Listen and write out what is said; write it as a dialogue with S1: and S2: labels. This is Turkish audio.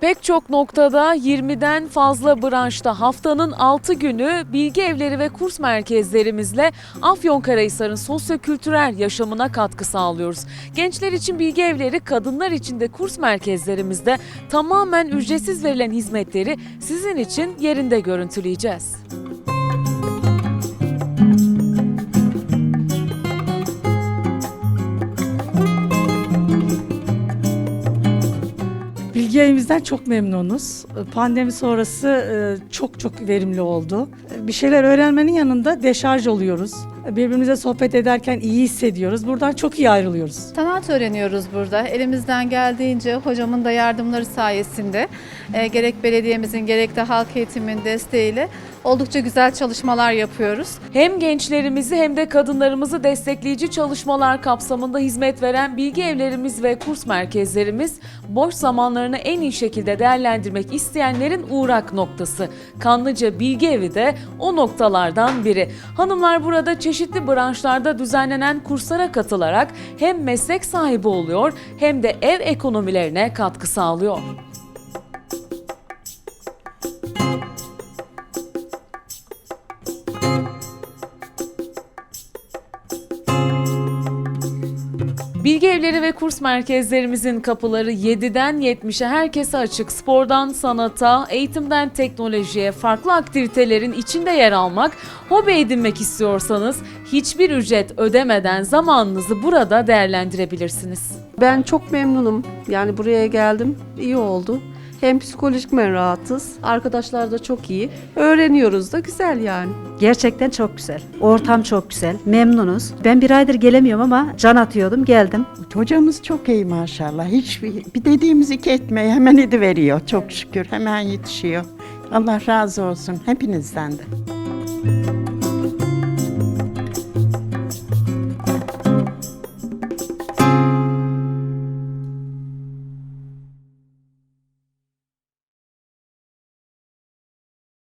S1: Pek çok noktada 20'den fazla branşta haftanın 6 günü bilgi evleri ve kurs merkezlerimizle Afyonkarahisar'ın sosyokültürel yaşamına katkı sağlıyoruz. Gençler için bilgi evleri, kadınlar için de kurs merkezlerimizde tamamen ücretsiz verilen hizmetleri sizin için yerinde görüntüleyeceğiz.
S2: Evimizden çok memnunuz. Pandemi sonrası e, çok çok verimli oldu. Bir şeyler öğrenmenin yanında deşarj oluyoruz. Birbirimize sohbet ederken iyi hissediyoruz. Buradan çok iyi ayrılıyoruz.
S3: Sanat öğreniyoruz burada. Elimizden geldiğince hocamın da yardımları sayesinde e, gerek belediyemizin gerek de halk eğitimin desteğiyle oldukça güzel çalışmalar yapıyoruz.
S1: Hem gençlerimizi hem de kadınlarımızı destekleyici çalışmalar kapsamında hizmet veren bilgi evlerimiz ve kurs merkezlerimiz boş zamanlarını en iyi şekilde değerlendirmek isteyenlerin uğrak noktası. Kanlıca Bilgi Evi de o noktalardan biri. Hanımlar burada çeşitli branşlarda düzenlenen kurslara katılarak hem meslek sahibi oluyor hem de ev ekonomilerine katkı sağlıyor. Bilgi evleri ve kurs merkezlerimizin kapıları 7'den 70'e herkese açık. Spordan sanata, eğitimden teknolojiye, farklı aktivitelerin içinde yer almak, hobi edinmek istiyorsanız hiçbir ücret ödemeden zamanınızı burada değerlendirebilirsiniz.
S4: Ben çok memnunum. Yani buraya geldim. iyi oldu. Hem psikolojik rahatız. Arkadaşlar da çok iyi. Öğreniyoruz da güzel yani.
S5: Gerçekten çok güzel. Ortam çok güzel. Memnunuz. Ben bir aydır gelemiyorum ama can atıyordum geldim.
S6: Hocamız çok iyi maşallah. Hiç bir, dediğimiz iki etmeyi hemen veriyor. Çok şükür hemen yetişiyor. Allah razı olsun hepinizden de.